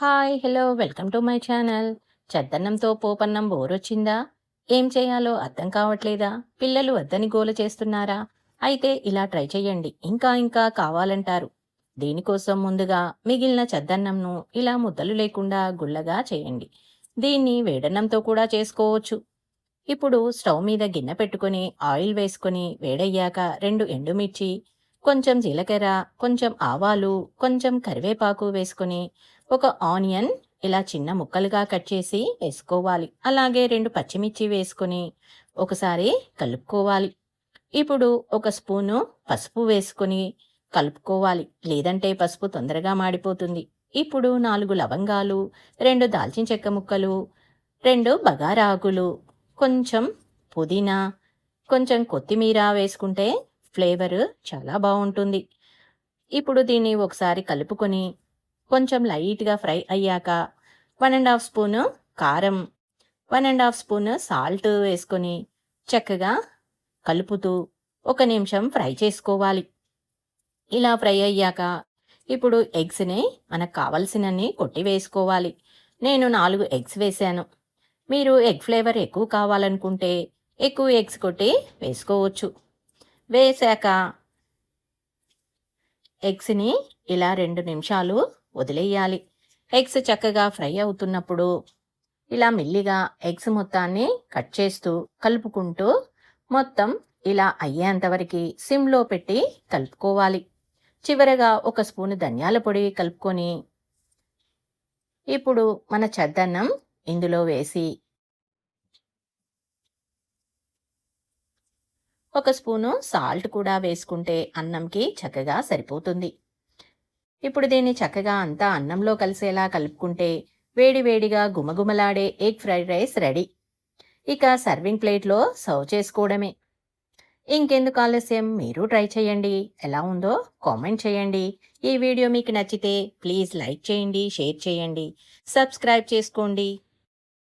Hi hello welcome to my channel. చద్దన్నంతో పోపన్నం బోరొచ్చిందా? ఏం చేయాలో అర్థం కావట్లేదా? పిల్లలు వద్దని గోల చేస్తున్నారా? అయితే ఇలా ట్రై చేయండి ఇంకా ఇంకా కావాలంటారు. దీనికోసం ముందుగా మిగిలిన చద్దన్నంను ఇలా ముద్దలు లేకుండా గుల్లగా చేయండి. దీన్ని వేడన్నంతో కూడా చేసుకోవచ్చు. ఇప్పుడు స్టవ్ మీద గిన్నె పెట్టుకొని ఆయిల్ వేసుకొని వేడయ్యాక రెండు ఎండుమిర్చి కొంచెం జీలకర్ర కొంచెం ఆవాలు కొంచెం కరివేపాకు వేసుకొని ఒక ఆనియన్ ఇలా చిన్న ముక్కలుగా కట్ చేసి వేసుకోవాలి. అలాగే రెండు పచ్చిమిర్చి వేసుకొని ఒకసారి కలుపుకోవాలి. ఇప్పుడు ఒక స్పూను పసుపు వేసుకొని కలుపుకోవాలి. లేదంటే పసుపు తొందరగా మాడిపోతుంది. ఇప్పుడు నాలుగు లవంగాలు రెండు దాల్చిన చెక్క ముక్కలు రెండు బగారాకులు కొంచెం పుదీనా కొంచెం కొత్తిమీర వేసుకుంటే ఫ్లేవర్ చాలా బాగుంటుంది ఇప్పుడు దీన్ని ఒకసారి కలుపుకొని కొంచెం లైట్గా ఫ్రై అయ్యాక వన్ అండ్ హాఫ్ స్పూను కారం one and half spoon salt వేసుకొని చక్కగా కలుపుతూ ఒక నిమిషం ఫ్రై చేసుకోవాలి. ఇలా ఫ్రై అయ్యాక ఇప్పుడు ఎగ్స్ని మనకు కావలసినన్ని కొట్టి వేసుకోవాలి. నేను నాలుగు ఎగ్స్ వేసాను. మీరు ఎగ్ ఫ్లేవర్ ఎక్కువ కావాలనుకుంటే ఎక్కువ ఎగ్స్ కొట్టి వేసుకోవచ్చు. వేసాక ఎగ్స్ని ఇలా రెండు నిమిషాలు వదిలేయాలి. ఎగ్స్ చక్కగా ఫ్రై అవుతున్నప్పుడు ఇలా మెల్లిగా ఎగ్స్ మొత్తాన్ని కట్ చేస్తూ కలుపుకుంటూ మొత్తం ఇలా అయ్యేంతవరకు సిమ్లో పెట్టి కలుపుకోవాలి. చివరగా ఒక స్పూన్ ధనియాల పొడి కలుపుకొని ఇప్పుడు మన చద్దన్నం ఇందులో వేసి ఒక స్పూను సాల్ట్ కూడా వేసుకుంటే అన్నంకి చక్కగా సరిపోతుంది. ఇప్పుడు దీన్ని చక్కగా అంతా అన్నంలో కలిసేలా కలుపుకుంటే వేడివేడిగా గుమగుమలాడే ఎగ్ ఫ్రైడ్ రైస్ రెడీ. ఇక సర్వింగ్ ప్లేట్లో సర్వ్ చేసుకోవడమే. ఇంకెందుకు ఆలస్యం? మీరు ట్రై చేయండి. ఎలా ఉందో కామెంట్ చేయండి. ఈ వీడియో మీకు నచ్చితే ప్లీజ్ లైక్ చేయండి షేర్ చేయండి. సబ్స్క్రైబ్ చేసుకోండి.